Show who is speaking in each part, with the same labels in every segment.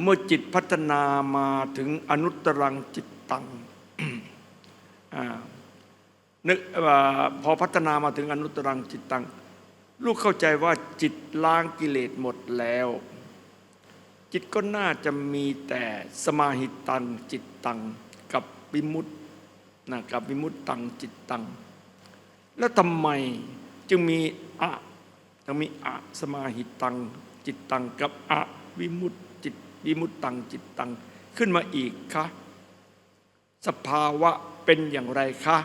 Speaker 1: เมื่อจิตพัฒนามาถึงอนุตตรังจิตตังนึกพอพัฒนามาถึงอนุตตรังจิตตัง ลูกเข้าใจว่าจิตล้างกิเลสหมดแล้ว จิตก็น่าจะมีแต่สมาหิตังจิตตัง กับวิมุตตนะกับวิมุตตังจิตตัง แล้วทำไมจึงมีอะจึงมีอะสมาหิตังจิตตังกับอะวิมุตต วิมุตตังจิตตังขึ้นมาอีกคะสภาวะเป็นอย่างไรคะ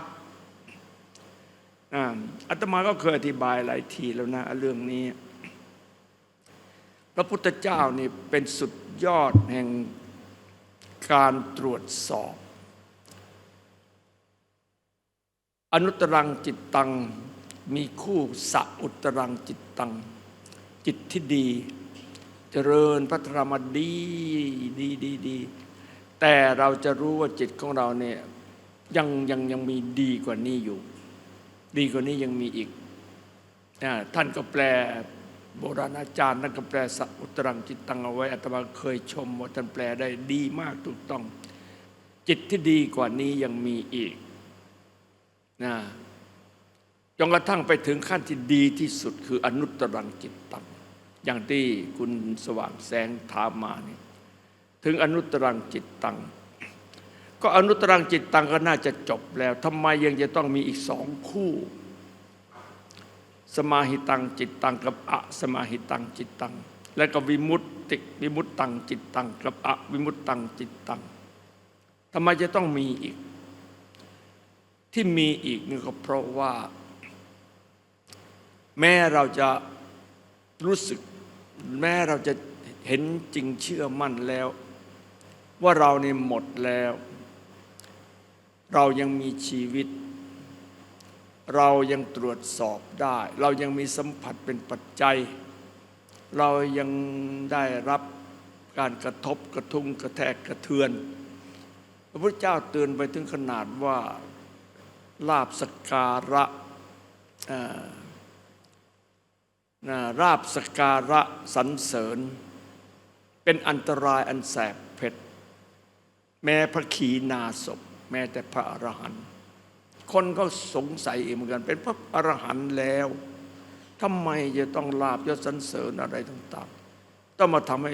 Speaker 1: อ่าอาตมาก็เคยอธิบายหลายทีแล้วนะเรื่องนี้ พระพุทธเจ้านี่เป็นสุดยอดแห่งการตรวจสอบ อนุตรังจิตตังมีคู่สัอุตรังจิตตัง จิตที่ดี เจริญพัฒนามาดีดีดีดีแต่เราจะรู้ว่าจิตของเราเนี่ยยังยังยังมีดีกว่านี้อยู่ ดีกว่านี้ยังมีอีกท่านก็แปลโบราณอาจารย์ท่านก็แปลสัอุตรังจิตตังเอาไว้อาตมาเคยชมว่าท่านแปลได้ดีมากถูกต้อง จิตที่ดีกว่านี้ยังมีอีกนะจนกระทั่งไปถึงขั้นที่ดีที่สุดคืออนุตตรังจิตตัง อย่างที่คุณสว่างแสงถามมาเนี่ยถึงอนุตรังจิตตัง ก็อนุตตรังจิตตังก็น่าจะจบแล้วทำไมยังจะต้องมีอีกสองคู่ สมาหิตังจิตตังกับอะสมาหิตังจิตตัง และก็วิมุตติวิมุตตังจิตตังกับอะวิมุตตังจิตตังทำไมจะต้องมีอีก ที่มีอีกนี่ก็เพราะว่า แม้เราจะรู้สึก แม้เราจะเห็นจริงเชื่อมั่นแล้ว ว่าเรานี่หมดแล้ว เรายังมีชีวิต เรายังตรวจสอบได้ เรายังมีสัมผัสเป็นปัจจัย เรายังได้รับการกระทบกระทุ้งกระแทกกระเทือน พระพุทธเจ้าเตือนไปถึงขนาดว่าลาบสการะ นะราบสการะสรรเสริญ เป็นอันตรายอันแสบเผ็ด แม้พระขีณาศพ แม้แต่พระอรหันต์คนก็สงสัยเองเหมือนกัน เป็นพระอรหันต์แล้วทำไมจะต้องลาบยศสรรเสริญอะไรต่างๆ ต้องมาทำให้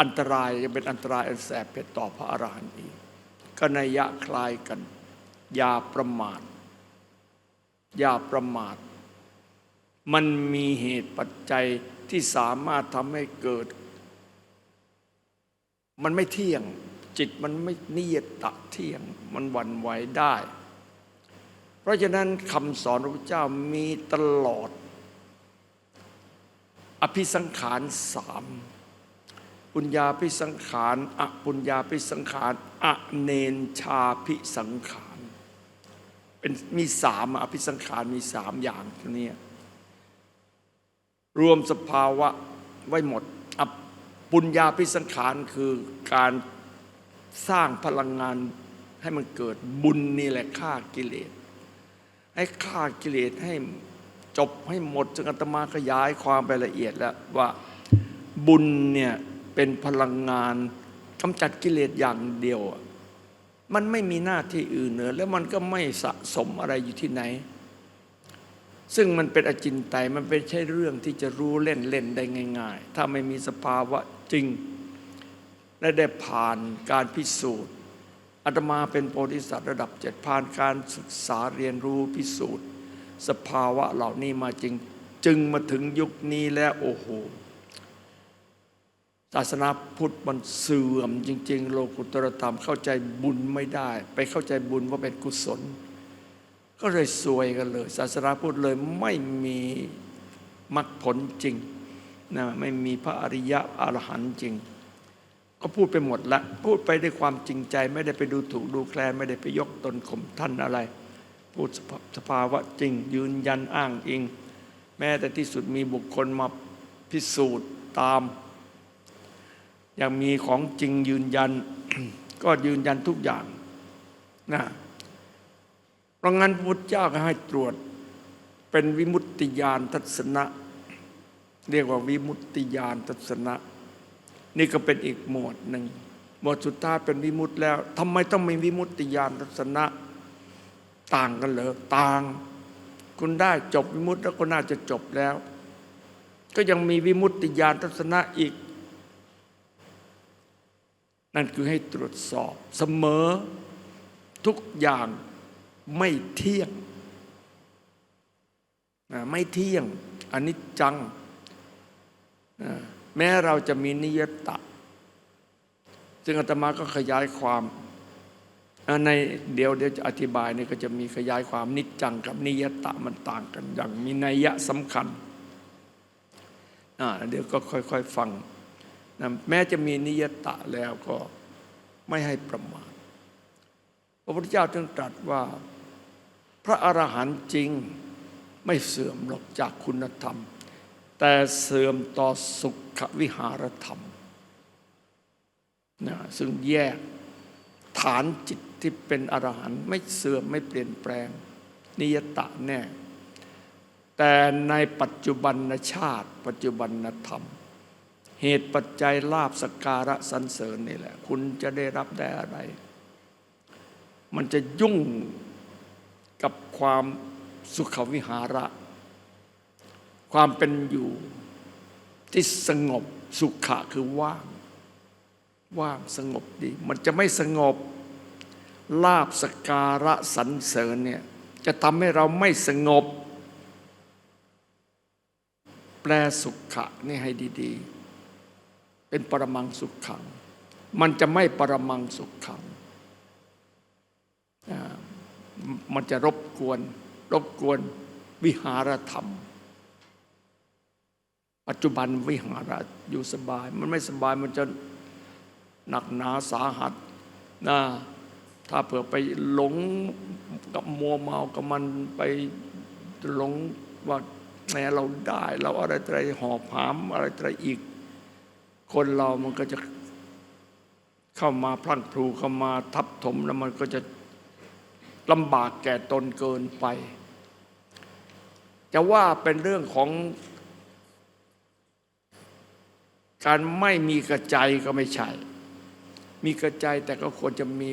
Speaker 1: อันตรายยังเป็นอันตรายอันแสบเผ็ดต่อพระอรหันต์อีกก็นัยยะคล้ายกัน อย่าประมาท อย่าประมาท มันมีเหตุปัจจัยที่สามารถทำให้เกิด มันไม่เที่ยง จิตมันไม่เนียตะเที่ยง มันวันไหวได้ เพราะฉะนั้นคำสอนพระพุทธเจ้ามีตลอด อภิสังขารสามปุญญาพิสังขารอปุญญาพิสังขารอเนนชาพิสังขารเป็นมีสามอภิสังขารมีสามอย่างทีนี้ รวมสภาวะไว้หมดอปุญญาพิสังขารคือการสร้างพลังงานให้มันเกิดบุญนี่แหละฆ่ากิเลส ให้ฆ่ากิเลสให้จบให้หมดจนอาตมาขยายความไปละเอียดแล้วว่าบุญเนี่ยเป็นพลังงานกำจัดกิเลสอย่างเดียว มันไม่มีหน้าที่อื่นเหนือแล้วมันก็ไม่สะสมอะไรอยู่ที่ไหน ซึ่งมันเป็นอจินไตยมันเป็นใช่เรื่องที่จะรู้เล่นเล่นได้ง่าย ๆ ถ้าไม่มีสภาวะจริง และได้ผ่านการพิสูจน์อาตมาเป็นโพธิสัตว์ระดับเจ็ดผ่านการศึกษาเรียนรู้พิสูจน์ สภาวะเหล่านี้มาจริง จึงมาถึงยุคนี้แล้วโอ้โหศาสนาพุทธมันเสื่อมจริง ๆ โลกุตรธรรมเข้าใจบุญไม่ได้ ไปเข้าใจบุญว่าเป็นกุศล ก็เลยซวยกันเลย ศาสนาพุทธเลยไม่มีมรรคผลจริงนะไม่มีพระอริยะอรหันต์จริง ก็พูดไปหมดละ พูดไปด้วยความจริงใจ ไม่ได้ไปดูถูกดูแคลนไม่ได้ไปยกตนข่มท่านอะไร พูดสภาสภาวะจริง ยืนยันอ้างอิง แม้แต่ที่สุดมีบุคคลมาพิสูจน์ตามอย่างมีของจริงยืนยัน ก็ยืนยันทุกอย่างนะ เพราะงั้นพระพุทธเจ้าก็ให้ตรวจเป็นวิมุตติญาณทัศนะ เรียกว่าวิมุตติญาณทัศนะ นี่ก็เป็นอีกหมวดหนึ่งหมวดสุดท้ายเป็นวิมุตติแล้วทำไมต้องมีวิมุตติญาณทัศนะ ต่างกันเหรอต่าง คุณได้จบวิมุตติแล้วก็น่าจะจบแล้ว ก็ยังมีวิมุตติญาณทัศนะอีก นั่นคือให้ตรวจสอบเสมอทุกอย่าง ไม่เที่ยง ไม่เที่ยงอันิจจัง แม้เราจะมีนิยตะซึ่งอาตมาก็ขยายความในเดี๋ยวเดี๋ยวจะอธิบายนี่ก็จะมีขยายความนิจจังกับนิยตะมันต่างกันอย่างมีนัยยะสำคัญเดี๋ยวก็ค่อยๆฟังนะแม้จะมีนิยตะแล้วก็ไม่ให้ประมาทพระพุทธเจ้าจึงตรัสว่า พระอรหันต์จริงไม่เสื่อมหรอกจากคุณธรรม แต่เสื่อมต่อสุขวิหารธรรมนะซึ่งแยกฐานจิตที่เป็นอรหันต์ไม่เสื่อมไม่เปลี่ยนแปลง นิยตะแน่ แต่ในปัจจุบันชาติ ปัจจุบันธรรม เหตุปัจจัยลาบสการะสรรเสริญนี่แหละ คุณจะได้รับได้อะไร มันจะยุ่ง กับความสุขวิหาระ ความเป็นอยู่ที่สงบสุขะคือว่าง ว่างสงบดี มันจะไม่สงบลาบสการะสรรเสริญเนี่ยจะทำให้เราไม่สงบ แปลสุขะนี่ให้ดีๆ เป็นปรมังสุขขัง มันจะไม่ปรมังสุขขัง มันจะรบกวน รบกวนวิหารธรรม ปัจจุบันวิหารอยู่สบาย มันไม่สบายมันจะหนักหนาสาหัสนะถ้าเผื่อไปหลงกับมัวเมากับมันไปหลงว่าแหมเราได้ เราอะไรอะไรหอบหามอะไรอะไรอีก คนเรามันก็จะเข้ามาพลั้งพลูเข้ามาทับถมแล้วมันก็จะ ลำบากแก่ตนเกินไป จะว่าเป็นเรื่องของ การไม่มีกระจายก็ไม่ใช่ มีกระจายแต่ก็ควรจะมี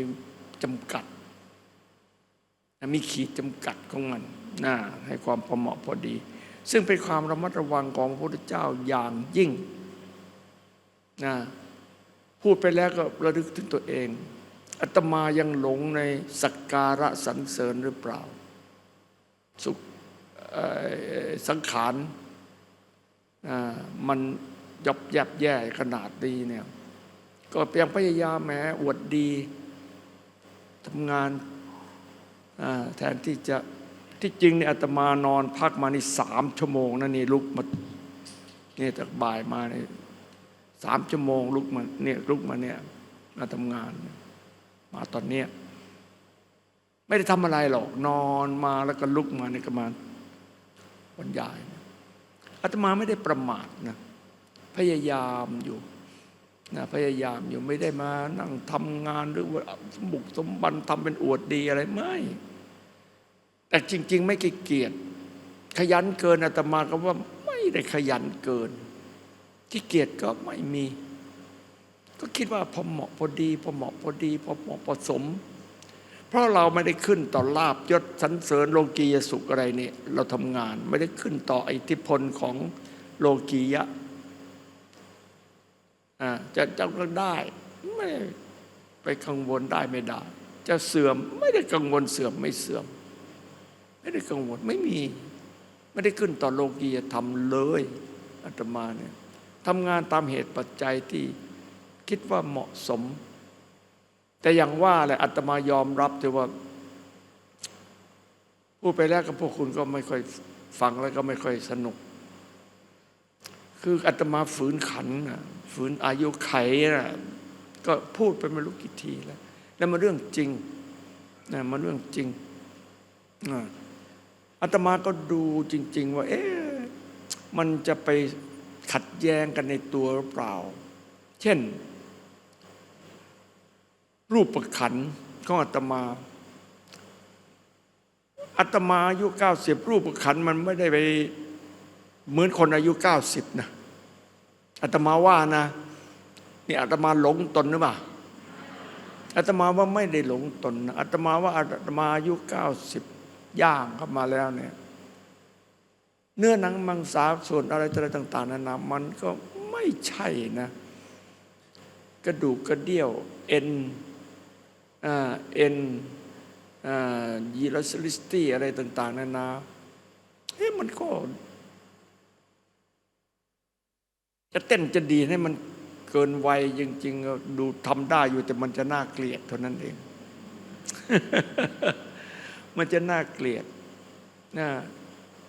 Speaker 1: จำกัด มีขีดจำกัดของมันนะให้ความพอเหมาะพอดี ซึ่งเป็นความระมัดระวังของพระพุทธเจ้าอย่างยิ่งนะพูดไปแล้วก็ระลึกถึงตัวเอง อาตมายังหลงในสักการะสรรเสริญหรือเปล่า สุขสังขารมันยับยับแย่ขนาดนี้เนี่ย ก็ยังพยายามแหมอวดดีทำงานาแทนที่จะที่จริงเนี่ยอาตมานอนพักมานี่สามชั่วโมงนะนี่ลุกมาเนี่ยจากบ่ายมาเนี่ยสามชั่วโมงลุกมาเนี่ยลุกมาเนี่ยมาทำงาน มาตอนเนี้ยไม่ได้ทำอะไรหรอกนอนมาแล้วก็ลุกมาในกระมาบรรยายอาตมาไม่ได้ประมาทนะพยายามอยู่นะพยายามอยู่ไม่ได้มานั่งทำงานหรือว่าสมบุกสมบันทำเป็นอวดดีอะไรไม่ แต่จริง ๆ ไม่เกียจขยันเกินอาตมาก็ว่าไม่ได้ขยันเกินขี้เกียจก็ไม่มี ก็คิดว่าพอเหมาะพอดีพอเหมาะพอดีพอเหมาะพอสม เพราะเราไม่ได้ขึ้นต่อลาบยศสันเสริญโลกียสุขอะไรเนี่ยเราทำงานไม่ได้ขึ้นต่ออิทธิพลของโลกียะจะจะก็ได้ไม่ไปกังวลได้ไม่ได้ จะเสื่อมไม่ได้กังวลเสื่อมไม่เสื่อม ไม่ได้กังวลไม่มี ไม่ได้ขึ้นต่อโลกียธรรมเลยอาตมาเนี่ยทำงานตามเหตุปัจจัยที่ คิดว่าเหมาะสม แต่อย่างว่าแหละอาตมายอมรับแต่ว่าพูดไปแล้วกับพวกคุณก็ไม่ค่อยฟังแล้วก็ไม่ค่อยสนุก คืออาตมาฝืนขันนะฝืนอายุไขน่ะก็พูดไปไม่รู้กี่ทีแล้วแล้วมันเรื่องจริงนะมันเรื่องจริงอ่าอาตมาก็ดูจริง ๆ ว่า เอ๊ะมันจะไปขัดแย้งกันในตัวหรือเปล่า เช่น รูปประขันของอาตมาอาตมาอายุเก้าสิบรูปประขันมันไม่ได้ไปเหมือนคนอายุเก้าสิบนะอาตมาว่านะนี่อาตมาหลงตนหรือเปล่าอาตมาว่าไม่ได้หลงตนนะอาตมาว่าอาตมาอายุเก้าสิบย่างเข้ามาแล้วเนี่ยเนื้อหนังมังสาส่วนอะไรต่าง ๆนานามันก็ไม่ใช่นะ กระดูกกระเดี่ยวเอ็น เอ็นยีรัสลิสตี้อะไรต่าง ๆ นานาเฮ้ยมันก็ จะเต้นจะดีให้มันเกินวัยจริงๆดูทำได้อยู่แต่มันจะน่าเกลียดเท่านั้นเอง มันจะน่าเกลียดนะ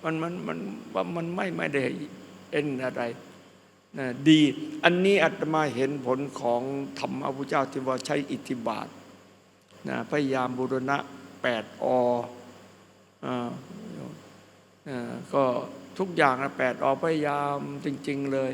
Speaker 1: มันมันมันว่ามันไม่ไม่ได้เอ็นอะไรนะดี อันนี้อาตมาเห็นผลของธรรมพระพุทธเจ้าที่ว่าใช้อิทธิบาท นะพยายามบูรณะแปดออก็ทุกอย่างนะแปดอพยายามจริง ๆ เลย